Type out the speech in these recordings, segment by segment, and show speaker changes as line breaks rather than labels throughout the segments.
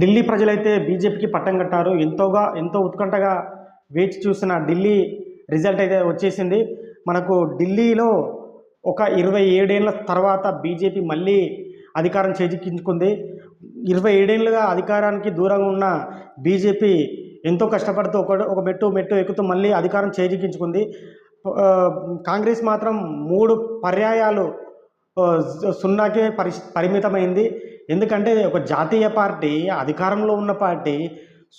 ఢిల్లీ ప్రజలైతే బీజేపీకి పట్టం కట్టారు. ఎంతోగా ఎంతో ఉత్కంఠగా వేచి చూసిన ఢిల్లీ రిజల్ట్ అయితే వచ్చేసింది. మనకు ఢిల్లీలో ఒక ఇరవై ఏడేళ్ళ తర్వాత బీజేపీ మళ్ళీ అధికారం చేజిక్కించుకుంది. ఇరవై ఏడేళ్ళుగా అధికారానికి దూరంగా ఉన్న బీజేపీ ఎంతో కష్టపడుతూ ఒక ఒక మెట్టు మెట్టు ఎక్కుతూ మళ్ళీ అధికారం చేజిక్కించుకుంది. కాంగ్రెస్ మాత్రం మూడు పర్యాయాలు సున్నాకే పరి పరిమితమైంది. ఎందుకంటే ఒక జాతీయ పార్టీ అధికారంలో ఉన్న పార్టీ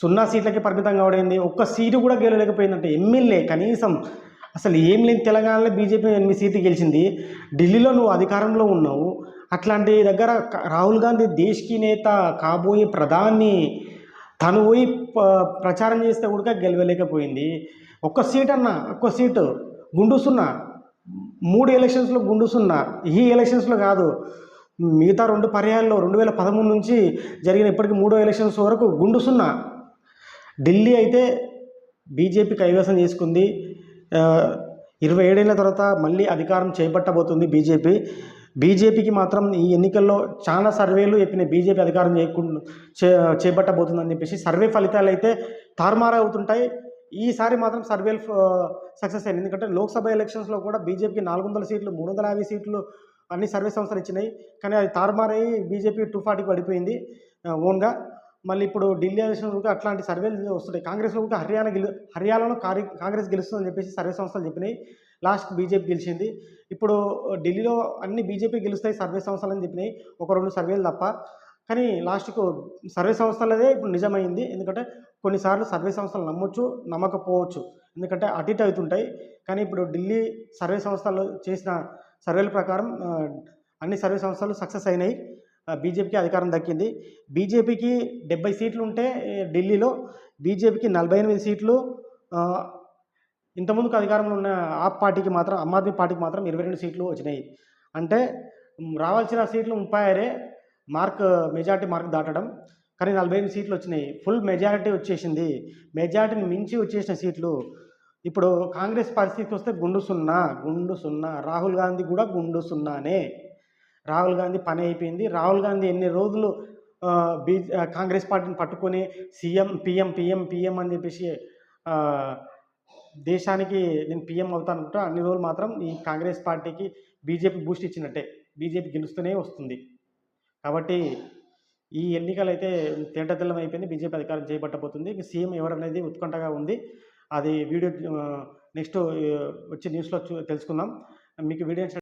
సున్నా సీట్లకి పరిమితం కావడైంది ఒక్క సీటు కూడా గెలవలేకపోయిందంటే ఎమ్మెల్యే కనీసం అసలు ఏం లేని తెలంగాణలో బీజేపీ ఎనిమిది సీట్లు గెలిచింది. ఢిల్లీలో నువ్వు అధికారంలో ఉన్నావు. అట్లాంటి దగ్గర రాహుల్ గాంధీ దేశ్కి నేత కాబోయే ప్రధాని తను పోయి ప్రచారం చేస్తే కూడా గెలవలేకపోయింది. ఒక్క సీట్ అన్న ఒక్క సీటు గుండు సున్నా. మూడు ఎలక్షన్స్లో గుండు సున్నా. ఈ ఎలక్షన్స్లో కాదు మిగతా రెండు పర్యాయాల్లో రెండు వేల పదమూడు నుంచి జరిగిన ఇప్పటికి మూడో ఎలక్షన్స్ వరకు గుండు సున్నా. ఢిల్లీ అయితే బీజేపీ కైవసం చేసుకుంది. ఇరవై ఏడేళ్ళ తర్వాత మళ్ళీ అధికారం చేపట్టబోతుంది బీజేపీ. బీజేపీకి మాత్రం ఈ ఎన్నికల్లో చాలా సర్వేలు చెప్పినాయి బీజేపీ అధికారం చేయకుండా చే చేపట్టబోతుందని చెప్పేసి సర్వే ఫలితాలు అయితే తారుమారు అవుతుంటాయి. ఈసారి మాత్రం సర్వేలు సక్సెస్ అయింది. ఎందుకంటే లోక్సభ ఎలక్షన్స్లో కూడా బీజేపీకి నాలుగు వందల సీట్లు మూడు వందల యాభై సీట్లు అన్ని సర్వే సంస్థలు ఇచ్చినాయి. కానీ అది తారుమారై బీజేపీ టూ ఫార్టీకి పడిపోయింది ఓన్గా. మళ్ళీ ఇప్పుడు ఢిల్లీ ఎలక్షన్ కూడా అట్లాంటి సర్వేలు వస్తున్నాయి కాంగ్రెస్లో కూడా హర్యానా గెలు హర్యానాలో కాంగ్రెస్ గెలుస్తుందని చెప్పేసి సర్వే సంస్థలు చెప్పినాయి. లాస్ట్ బీజేపీ గెలిచింది. ఇప్పుడు ఢిల్లీలో అన్ని బీజేపీ గెలుస్తాయి సర్వే సంస్థలు అని చెప్పినాయి. ఒక రెండు సర్వేలు తప్ప. కానీ లాస్ట్కు సర్వే సంస్థలదే ఇప్పుడు నిజమైంది. ఎందుకంటే కొన్నిసార్లు సర్వే సంస్థలు నమ్మొచ్చు నమ్మకపోవచ్చు. ఎందుకంటే అటు ఇటు అవుతుంటాయి. కానీ ఇప్పుడు ఢిల్లీ సర్వే సంస్థలు చేసిన సర్వేల ప్రకారం అన్ని సర్వే సంస్థలు సక్సెస్ అయినాయి. బీజేపీకి అధికారం దక్కింది. బీజేపీకి డెబ్బై సీట్లు ఉంటే ఢిల్లీలో బీజేపీకి నలభై ఎనిమిది సీట్లు ఇంతకుముందుకు అధికారంలో ఉన్న ఆప్ పార్టీకి మాత్రం ఆమ్ ఆద్మీ పార్టీకి మాత్రం ఇరవై రెండు సీట్లు వచ్చినాయి. అంటే రావాల్సిన సీట్లు ముప్పై ఆరే మార్క్ మెజార్టీ మార్క్ దాటడం. కానీ నలభై ఎనిమిది సీట్లు వచ్చినాయి. ఫుల్ మెజారిటీ వచ్చేసింది. మెజారిటీని మించి వచ్చేసిన సీట్లు ఇప్పుడు కాంగ్రెస్ పరిస్థితి వస్తే గుండు సున్నా గుండు సున్నా రాహుల్ గాంధీ కూడా గుండు సున్నానే. రాహుల్ గాంధీ పని అయిపోయింది. రాహుల్ గాంధీ ఎన్ని రోజులు బీ కాంగ్రెస్ పార్టీని పట్టుకొని సీఎం పిఎం పిఎం పిఎం అని చెప్పేసి దేశానికి నేను పిఎం అవుతాను అనుకుంటా అన్ని రోజులు మాత్రం ఈ కాంగ్రెస్ పార్టీకి బీజేపీ బూస్ట్ ఇచ్చినట్టే. బీజేపీ గెలుస్తూనే వస్తుంది. కాబట్టి ఈ ఎన్నికలు అయితే తేటతెల్లం అయిపోయింది. బీజేపీ అధికారం చేపట్టబోతుంది. సీఎం ఎవరనేది ఉత్కంఠగా ఉంది. అది వీడియో నెక్స్ట్ వచ్చే న్యూస్లో చూ తెలుసుకుందాం. మీకు వీడియో